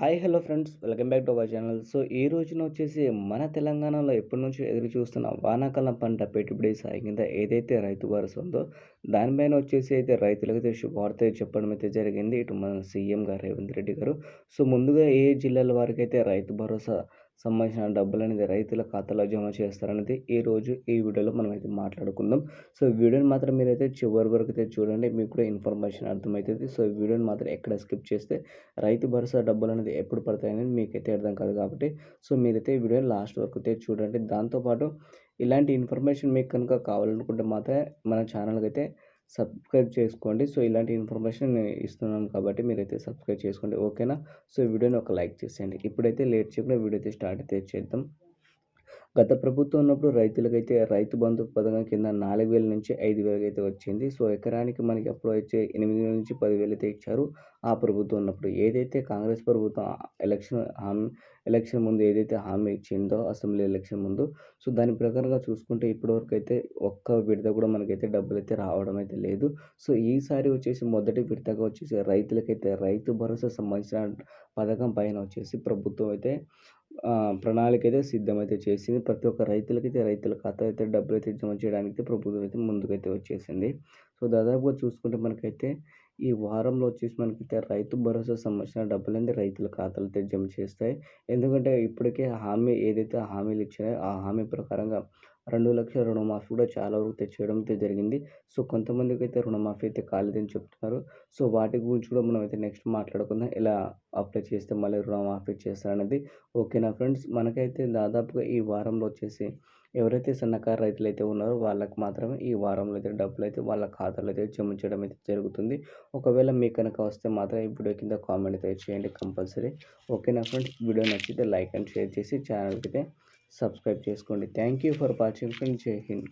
Hi hello friends. Welcome back to our channel. So ఈ రోజున వచ్చేసి మన తెలంగాణలో ఎప్పటి నుంచో ఎదురు చూస్తున్న వానాకాలం పంట పెట్టుబడి సాయం కింద ఏదైతే రైతు భరోసా ఉందో దానిపైన వచ్చేసి అయితే రైతులకైతే శుభార్త చెప్పడం అయితే జరిగింది. ఇటు మన సీఎం గారు రేవంత్ రెడ్డి గారు. సో ముందుగా ఏ జిల్లాల వారికి అయితే రైతు భరోసా సంబంధించిన డబ్బులు అనేది రైతుల ఖాతాలో జమ చేస్తారనేది ఈ రోజు ఈ వీడియోలో మనం అయితే మాట్లాడుకుందాం. సో వీడియోని మాత్రం మీరైతే చివరి వరకు అయితే చూడండి. మీకు కూడా ఇన్ఫర్మేషన్ అర్థమవుతుంది. సో వీడియోని మాత్రం ఎక్కడ స్కిప్ చేస్తే రైతు భరోసా డబ్బులు అనేది ఎప్పుడు పడతాయనేది మీకైతే అర్థం కాదు కాబట్టి. సో మీరైతే వీడియో వీడియోని లాస్ట్ వరకు అయితే చూడండి. దాంతోపాటు ఇలాంటి ఇన్ఫర్మేషన్ మీకు కనుక కావాలనుకుంటే మాత్రమే మన ఛానల్కి అయితే సబ్స్క్రైబ్ చేసుకోండి. సో ఇలాంటి ఇన్ఫర్మేషన్ నేను ఇస్తున్నాను కాబట్టి మీరైతే సబ్స్క్రైబ్ చేసుకోండి. ఓకేనా? సో ఈ వీడియోని ఒక లైక్ చేసేయండి. ఇప్పుడైతే లేట్ చేయకుండా వీడియో అయితే స్టార్ట్ అయితే చేద్దాం. గత ప్రభుత్వం ఉన్నప్పుడు రైతులకైతే రైతు బంధు పథకం కింద నాలుగు వేల నుంచి ఐదు వేలకి అయితే వచ్చింది. సో ఎకరానికి మనకి అప్పుడు వచ్చే ఎనిమిది వేల నుంచి పదివేలు అయితే ఇచ్చారు. ఆ ప్రభుత్వం ఉన్నప్పుడు ఏదైతే కాంగ్రెస్ ప్రభుత్వం ఎలక్షన్ హామీ ఎలక్షన్ ముందు ఏదైతే హామీ ఇచ్చిందో అసెంబ్లీ ఎలక్షన్ ముందు సో దాని ప్రకారంగా చూసుకుంటే ఇప్పటివరకు అయితే ఒక్క విడత కూడా మనకైతే డబ్బులు అయితే రావడం అయితే లేదు. సో ఈసారి వచ్చేసి మొదటి విడతగా వచ్చేసి రైతులకైతే రైతు భరోసా సంబంధించిన పథకం పైన వచ్చేసి ప్రభుత్వం అయితే ప్రణాళిక అయితే సిద్ధమైతే చేసింది. ప్రతి ఒక్క రైతులకైతే రైతుల ఖాతా అయితే డబ్బులు అయితే జమ చేయడానికి ప్రభుత్వం అయితే ముందుకైతే వచ్చేసింది. సో దాదాపుగా చూసుకుంటే మనకైతే ఈ వారంలో వచ్చేసి మనకైతే రైతు భరోసా సంబంధించిన డబ్బులన్నీ రైతుల ఖాతాలతో జమ చేస్తాయి. ఎందుకంటే ఇప్పటికే హామీ ఏదైతే హామీలు ఇచ్చినాయో ఆ హామీ ప్రకారంగా రెండు లక్షల రుణమాఫీ కూడా చాలా వరకు తెచ్చేయడం అయితే జరిగింది. సో కొంతమందికి అయితే రుణమాఫీ అయితే కాలేదని చెప్తున్నారు. సో వాటి గురించి కూడా మనం అయితే నెక్స్ట్ మాట్లాడుకుందాం. ఎలా అప్లై చేస్తే మళ్ళీ రుణమాఫీ చేస్తారనేది. ఓకేనా ఫ్రెండ్స్? మనకైతే దాదాపుగా ఈ వారంలో వచ్చేసి ఎవరైతే సన్నకారు రైతులు అయితే ఉన్నారో వాళ్ళకి మాత్రమే ఈ వారంలో అయితే డబ్బులు అయితే వాళ్ళ ఖాతాలో అయితే జమ చేయడం అయితే జరుగుతుంది. ఒకవేళ మీకు కనుక వస్తే మాత్రం ఈ వీడియో కింద కామెంట్ అయితే చేయండి కంపల్సరీ. ఓకేనా ఫ్రెండ్స్ వీడియో నచ్చితే లైక్ అండ్ షేర్ చేసి ఛానల్కి అయితే సబ్స్క్రైబ్ చేసుకోండి. Thank you for watching friend జై హింద్